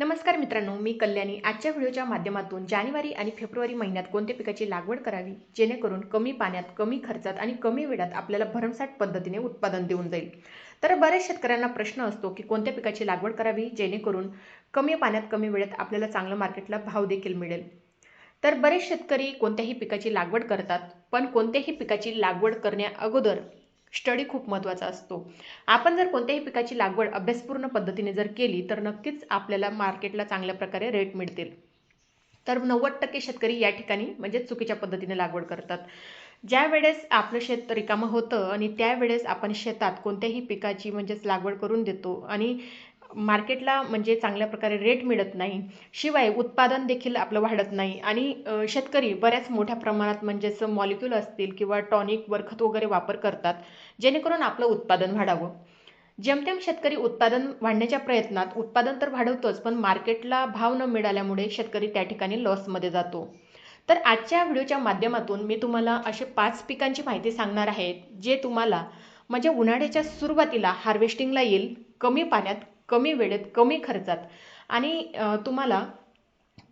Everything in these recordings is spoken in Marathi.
नमस्कार मित्रांनो मी कल्याणी. आजच्या व्हिडिओच्या माध्यमातून जानेवारी आणि फेब्रुवारी महिन्यात कोणत्या पिकाची लागवड करावी? जेणेकरून कमी पाण्यात कमी खर्चात आणि कमी वेळात आपल्याला भरमसाठ पद्धतीने उत्पादन देऊन जाईल. तर बऱ्याच शेतकऱ्यांना प्रश्न असतो की कोणत्या पिकाची लागवड करावी? जेणेकरून कमी पाण्यात कमी वेळात आपल्याला चांगलं मार्केटला भाव देखील मिळेल. तर बरेच शेतकरी कोणत्याही पिकाची लागवड करतात पण कोणत्याही पिकाची लागवड करण्या अगोदर स्टडी खूप महत्त्वाचा असतो. आपण जर कोणत्याही पिकाची लागवड अभ्यासपूर्ण पद्धतीने जर केली तर नक्कीच आपल्याला मार्केटला चांगल्या प्रकारे रेट मिळतील. तर नव्वद टक्के शेतकरी या ठिकाणी म्हणजे चुकीच्या पद्धतीने लागवड करतात. ज्या वेळेस आपलं शेत रिकामं होतं आणि त्यावेळेस आपण शेतात कोणत्याही पिकाची म्हणजेच लागवड करून देतो आणि मार्केटला म्हणजे चांगल्या प्रकारे रेट मिळत नाही. शिवाय उत्पादन देखील आपलं वाढत नाही. आणि शेतकरी बऱ्याच मोठ्या प्रमाणात म्हणजेच मॉलिक्यूल असतील किंवा टॉनिक वरखत वगैरे वापर करतात जेणेकरून आपलं उत्पादन वाढावं. जेमतेम शेतकरी उत्पादन वाढण्याच्या प्रयत्नात उत्पादन तर वाढवतोच पण मार्केटला भाव न मिळाल्यामुळे शेतकरी त्या ठिकाणी लॉसमध्ये जातो. तर आजच्या व्हिडिओच्या माध्यमातून मी तुम्हाला असे पाच पिकांची माहिती सांगणार आहे जे तुम्हाला म्हणजे उन्हाळ्याच्या सुरुवातीला हार्वेस्टिंगला येईल कमी पाण्यात कमी वेळेत कमी खर्चात. आणि तुम्हाला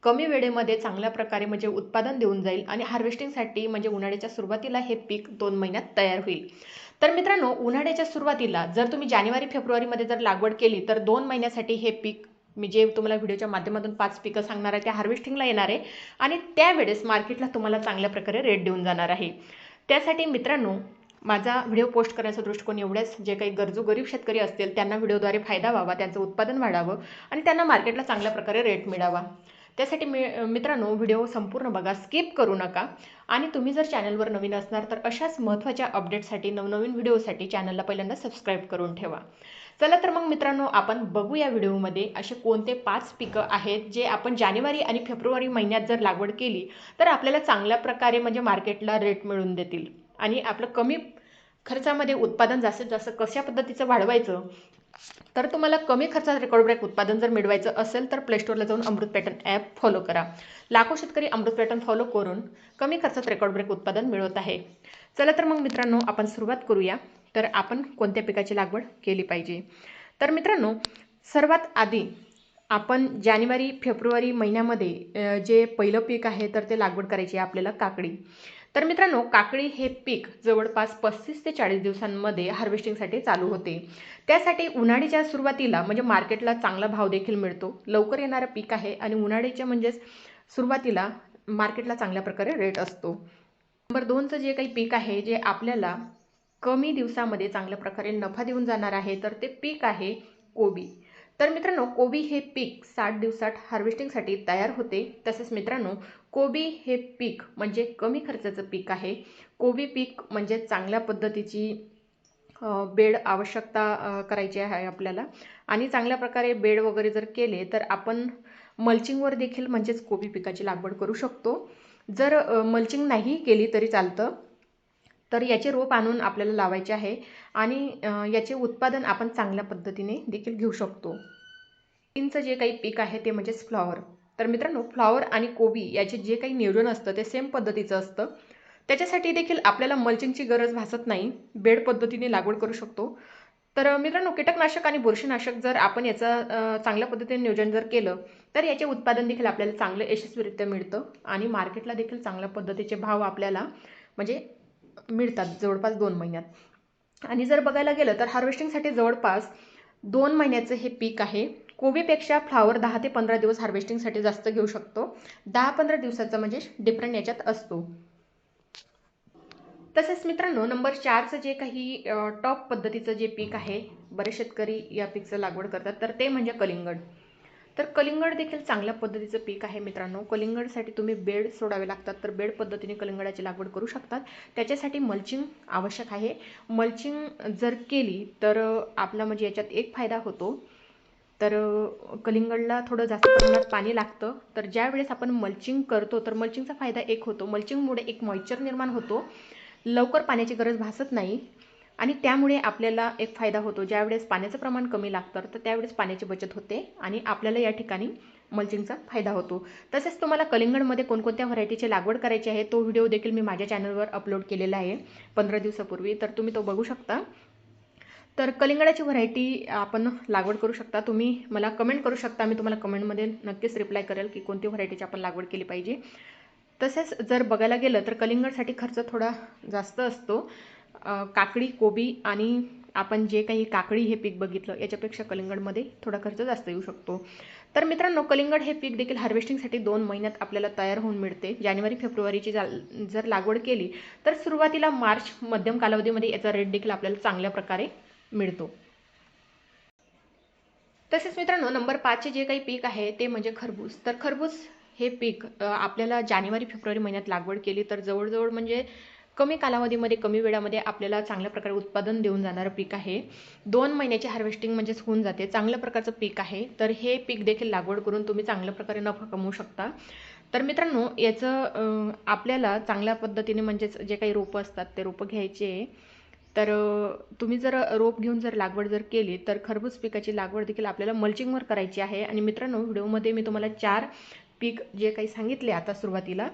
कमी वेळेमध्ये चांगल्या प्रकारे म्हणजे उत्पादन देऊन जाईल आणि हार्वेस्टिंगसाठी म्हणजे उन्हाळ्याच्या सुरुवातीला हे पीक दोन महिन्यात तयार होईल. तर मित्रांनो उन्हाळ्याच्या सुरुवातीला जर तुम्ही जानेवारी फेब्रुवारीमध्ये जर लागवड केली तर दोन महिन्यासाठी हे पीक मी जे तुम्हाला व्हिडिओच्या माध्यमातून पाच पिकं सांगणार आहे त्या हार्वेस्टिंगला येणार आहे आणि त्यावेळेस मार्केटला तुम्हाला चांगल्या प्रकारे रेट देऊन जाणार आहे. त्यासाठी मित्रांनो माझा व्हिडिओ पोस्ट करण्याचा दृष्टिकोन एवढ्याच जे काही गरजू गरीब शेतकरी असतील त्यांना व्हिडिओद्वारे फायदा व्हावा त्यांचं उत्पादन वाढावं आणि त्यांना मार्केटला चांगल्या प्रकारे रेट मिळावा. त्यासाठी मी मित्रांनो व्हिडिओ संपूर्ण बघा स्किप करू नका. आणि तुम्ही जर चॅनलवर नवीन असणार तर अशाच महत्त्वाच्या अपडेटसाठी नवनवीन व्हिडिओसाठी चॅनलला पहिल्यांदा सबस्क्राईब करून ठेवा. चला तर मग मित्रांनो आपण बघू या व्हिडिओमध्ये असे कोणते पाच पिकं आहेत जे आपण जानेवारी आणि फेब्रुवारी महिन्यात जर लागवड केली तर आपल्याला चांगल्या प्रकारे म्हणजे मार्केटला रेट मिळून देतील. आणि आपलं कमी खर्चामध्ये उत्पादन जास्तीत जास्त कशा पद्धतीचं वाढवायचं तर तुम्हाला कमी खर्चात रेकॉर्ड ब्रेक उत्पादन जर मिळवायचं असेल तर प्लेस्टोरला जाऊन अमृत पॅटर्न ॲप फॉलो करा. लाखो शेतकरी अमृत पॅटर्न फॉलो करून कमी खर्चात रेकॉर्ड ब्रेक उत्पादन मिळवत आहे. चला तर मग मित्रांनो आपण सुरुवात करूया. तर आपण कोणत्या पिकाची लागवड केली पाहिजे? तर मित्रांनो सर्वात आधी आपण जानेवारी फेब्रुवारी महिन्यामध्ये जे पहिलं पीक आहे तर ते लागवड करायची आहे आपल्याला काकडी. तर मित्रांनो काकडी हे पीक जवळपास पस्तीस ते चाळीस दिवसांमध्ये हार्वेस्टिंगसाठी चालू होते. त्यासाठी उन्हाळीच्या सुरुवातीला म्हणजे मार्केटला चांगला भाव देखील मिळतो. लवकर येणारं पीक आहे आणि उन्हाळीच्या म्हणजेच सुरुवातीला मार्केटला चांगल्या प्रकारे रेट असतो. नंबर दोनचं जे काही पीक आहे जे आपल्याला कमी दिवसामध्ये चांगल्या प्रकारे नफा देऊन जाणार आहे तर ते पीक आहे कोबी. तर मित्रांनो कोबी हे पीक साठ दिवसात हार्वेस्टिंगसाठी तयार होते. तसेच मित्रांनो कोबी हे पीक म्हणजे कमी खर्चाचं पीक आहे. कोबी पीक म्हणजे चांगल्या पद्धतीची बेड आवश्यकता करायची आहे आपल्याला. आणि चांगल्या प्रकारे बेड वगैरे जर केले तर आपण मल्चिंगवर देखील म्हणजेच कोबी पिकाची लागवड करू शकतो. जर मल्चिंग नाही केली तरी चालतं. तर याचे रोप आणून आपल्याला लावायचे आहे आणि याचे उत्पादन आपण चांगल्या पद्धतीने देखील घेऊ शकतो. तीनचं जे काही पीक आहे ते म्हणजेच फ्लॉवर. तर मित्रांनो फ्लॉवर आणि कोबी याचे जे काही नियोजन असतं ते सेम पद्धतीचं असतं. त्याच्यासाठी देखील आपल्याला मल्चिंगची गरज भासत नाही. बेड पद्धतीने लागवड करू शकतो. तर मित्रांनो कीटकनाशक आणि बुरशीनाशक जर आपण याचं चांगल्या पद्धतीने नियोजन जर केलं तर याचे उत्पादन देखील आपल्याला चांगलं यशस्वीरित्या मिळतं आणि मार्केटला देखील चांगल्या पद्धतीचे भाव आपल्याला म्हणजे मिळतात जवळपास दोन महिन्यात. आणि जर बघायला गेलं तर हार्वेस्टिंगसाठी जवळपास दोन महिन्याचं हे पीक आहे. कोबीपेक्षा फ्लावर दहा ते पंधरा दिवस हार्वेस्टिंगसाठी जास्त घेऊ शकतो. दहा पंधरा दिवसाचा म्हणजे डिफरंट याच्यात असतो. तसेच मित्रांनो नंबर चारचं जे काही टॉप पद्धतीचं जे पीक आहे बरेच शेतकरी या पीकचं लागवड करतात. तर ते म्हणजे कलिंगड. तर कलिंगड देखील चांगल्या पद्धतीचं पीक आहे मित्रांनो. कलिंगडसाठी तुम्ही बेड सोडावे लागतात तर बेड पद्धतीने कलिंगडाची लागवड करू शकतात. त्याच्यासाठी मल्चिंग आवश्यक आहे. मल्चिंग जर केली तर आपला म्हणजे याच्यात एक फायदा होतो. तर कलिंगडला थोडं जास्त प्रमाणात पाणी लागतं. तर ज्या वेळेस आपण मल्चिंग करतो तर मल्चिंगचा फायदा एक होतो. मल्चिंगमुळे एक मॉइश्चर निर्माण होतो. लवकर पाण्याची गरज भासत नाही. आणि त्यामुळे आपल्याला एक फायदा होतो. ज्यावेळेस पाण्याचं प्रमाण कमी लागतं तर त्यावेळेस पाण्याची बचत होते आणि आपल्याला या ठिकाणी मल्चिंगचा फायदा होतो. तसेच तुम्हाला कलिंगडमध्ये कोणकोणत्या व्हरायटीची लागवड करायची आहे तो व्हिडिओ देखील मी माझ्या चॅनलवर अपलोड केलेला आहे पंधरा दिवसापूर्वी. तर तुम्ही तो बघू शकता. तर कलिंगडाची व्हरायटी आपण लागवड करू शकता. तुम्ही मला कमेंट करू शकता. मी तुम्हाला कमेंटमध्ये नक्कीच रिप्लाय करेल की कोणती व्हरायटीची आपण लागवड केली पाहिजे. तसेच जर बघायला गेलं तर कलिंगडसाठी खर्च थोडा जास्त असतो. काकडी कोबी आणि आपण जे काही काकडी हे पीक बघितलं याच्यापेक्षा कलिंगडमध्ये थोडा खर्च जास्त येऊ शकतो. तर मित्रांनो कलिंगड हे पीक देखील हार्वेस्टिंगसाठी दोन महिन्यात आपल्याला तयार होऊन मिळते. जानेवारी फेब्रुवारीची जर लागवड केली तर सुरुवातीला मार्च मध्यम कालावधीमध्ये याचा रेट देखील आपल्याला चांगल्या प्रकारे मिळतो. तसेच मित्रांनो नंबर पाचचे जे काही पीक आहे ते म्हणजे खरबूज. तर खरबूज हे पीक आपल्याला जानेवारी फेब्रुवारी महिन्यात लागवड केली तर जवळजवळ म्हणजे कमी कालावधीमध्ये कमी वेळामध्ये आपल्याला चांगल्या प्रकारे उत्पादन देऊन जाणारं पीक आहे. दोन महिन्याची हार्वेस्टिंग म्हणजेच होऊन जाते. चांगल्या प्रकारचं पीक आहे. तर हे पीक देखील लागवड करून तुम्ही चांगल्या प्रकारे नफा कमवू शकता. तर मित्रांनो याचं आपल्याला चांगल्या पद्धतीने म्हणजेच जे काही रोपं असतात ते रोपं घ्यायचे तर तुम्ही जर रोप घेऊन जर लागवड जर केली तर खरबूज पिकाची लागवड देखील आपल्याला मल्चिंगवर करायची आहे. आणि मित्रांनो व्हिडिओमध्ये मी तुम्हाला चार पीक जे काही सांगितले आता सुरुवातीला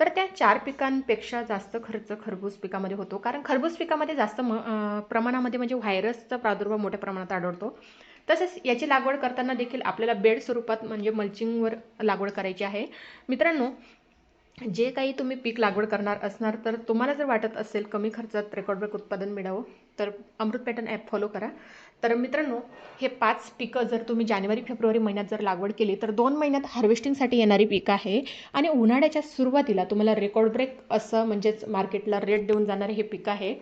तर त्या चार पिकांपेक्षा जास्त खर्च खरबूज पिकामध्ये होतो. कारण खरबूज पिकामध्ये जास्त म प्रमाणामध्ये म्हणजे व्हायरसचा प्रादुर्भाव मोठ्या प्रमाणात आढळतो. तसेच याची लागवड करताना देखील आपल्याला बेड स्वरूपात म्हणजे मल्चिंगवर लागवड करायची आहे. मित्रांनो जे काही तुम्ही पीक लागवड करणार असणार तर तुम्हाला जर वाटत असेल कमी खर्चात रेकॉर्डवर उत्पादन मिळावं तर अमृत पॅटर्न ॲप फॉलो करा. तर मित्रांनो हे पाच पिकं जर तुम्ही जानेवारी फेब्रुवारी महिन्यात जर लागवड केली तर दोन महिन्यात हार्वेस्टिंगसाठी येणारी पिकं आहे. आणि उन्हाळ्याच्या सुरुवातीला तुम्हाला रेकॉर्ड ब्रेक असं म्हणजेच मार्केटला रेट देऊन जाणारे हे पिकं आहे.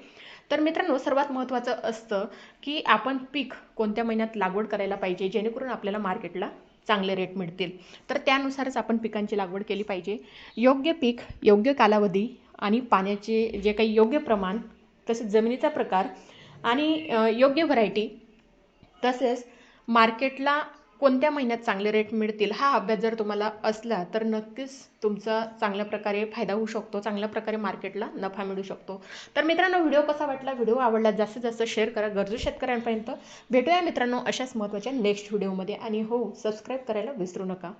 तर मित्रांनो सर्वात महत्त्वाचं असतं की आपण पीक कोणत्या महिन्यात लागवड करायला पाहिजे जेणेकरून आपल्याला मार्केटला चांगले रेट मिळतील. तर त्यानुसारच आपण पिकांची लागवड केली पाहिजे. योग्य पीक योग्य कालावधी आणि पाण्याचे जे काही योग्य प्रमाण तसेच जमिनीचा प्रकार आणि योग्य व्हरायटी तसेच मार्केटला कोणत्या महिन्यात चांगले रेट मिळतील हा अभ्यास जर तुम्हाला असला तर नक्कीच तुमचा चांगल्या प्रकारे फायदा होऊ शकतो चांगल्या प्रकारे मार्केटला नफा मिळू शकतो. तर मित्रांनो व्हिडिओ कसा वाटला? व्हिडिओ आवडला जास्तीत जास्त शेअर करा. गरजू शेतकऱ्यांपर्यंत भेटूया मित्रांनो अशाच महत्त्वाच्या नेक्स्ट व्हिडिओमध्ये आणि हो सबस्क्राईब करायला विसरू नका.